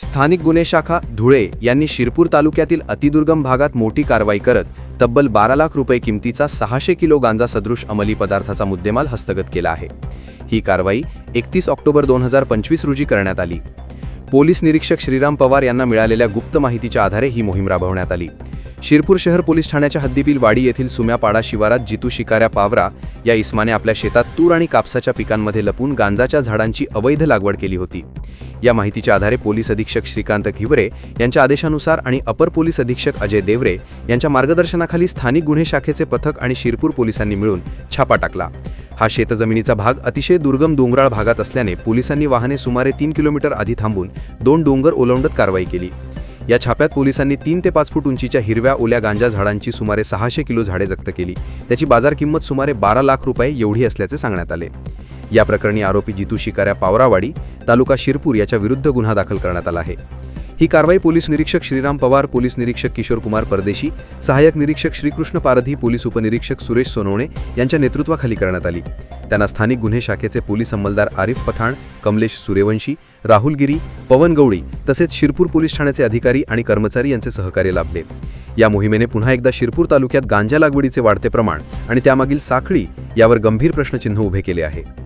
स्थानिक गुन्हे शाखा धुळे यांनी शिरपूर तालुक्यातील अतिदुर्गम भागात मोठी कारवाई करत तब्बल बारा लाख रुपये किमतीचा सहाशे किलो गांजा सदृश अंमली पदार्थाचा मुद्देमाल हस्तगत केला आहे. ही कारवाई एकतीस ऑक्टोबर दोन हजार पंचवीस रोजी करण्यात आली. पोलीस निरीक्षक श्रीराम पवार यांना मिळालेल्या गुप्त माहितीच्या आधारे ही मोहीम राबवण्यात आली. शिरपूर शहर पोलीस ठाण्याच्या हद्दीतील वाडी येथील सुम्यापाडा शिवारात जितू शिकाऱ्या पावरा या इस्माने आपल्या शेतात तूर आणि कापसाच्या पिकांमध्ये लपून गांजाच्या झाडांची अवैध लागवड केली होती. या माहितीच्या आधारे पोलीस अधीक्षक श्रीकांत घिवरे यांच्या आदेशानुसार आणि अपर पोलीस अधीक्षक अजय देवरे यांच्या मार्गदर्शनाखाली स्थानिक गुन्हे शाखेचे पथक आणि शिरपूर पोलिसांनी मिळून छापा टाकला. हा शेतजमिनीचा भाग अतिशय दुर्गम डोंगराळ भागात असल्याने पोलिसांनी वाहने सुमारे तीन किलोमीटर आधी थांबून दोन डोंगर ओलांडत कारवाई केली. या छाप्यात पोलिसांनी तीन ते पाच फूट उंचीच्या हिरव्या ओल्या गांजा झाडांची सुमारे सहाशे किलो झाडे जप्त केली. त्याची बाजार किंमत सुमारे बारा लाख रुपये एवढी असल्याचे सांगण्यात आले. या प्रकरणी आरोपी जितू शिकाऱ्या पावरावाडी तालुका शिरपूर याच्या विरुद्ध गुन्हा दाखल करण्यात आला आहे. ही कारवाई पोलीस निरीक्षक श्रीराम पवार पोलीस निरीक्षक किशोर कुमार परदेशी सहाय्यक निरीक्षक श्रीकृष्ण पारधी पोलीस उपनिरीक्षक सुरेश सोनवणे यांच्या नेतृत्वाखाली करण्यात आली. त्यांना स्थानिक गुन्हे शाखेचे पोलीस अंमलदार आरिफ पठाण कमलेश सूर्यवंशी राहुल गिरी पवन गवळी तसेच शिरपूर पोलीस ठाण्याचे अधिकारी आणि कर्मचारी यांचे सहकार्य लाभले. या मोहिमेने पुन्हा एकदा शिरपूर तालुक्यात गांजा लागवडीचे वाढते प्रमाण आणि त्यामागील साखळी यावर गंभीर प्रश्नचिन्ह उभे केले आहे.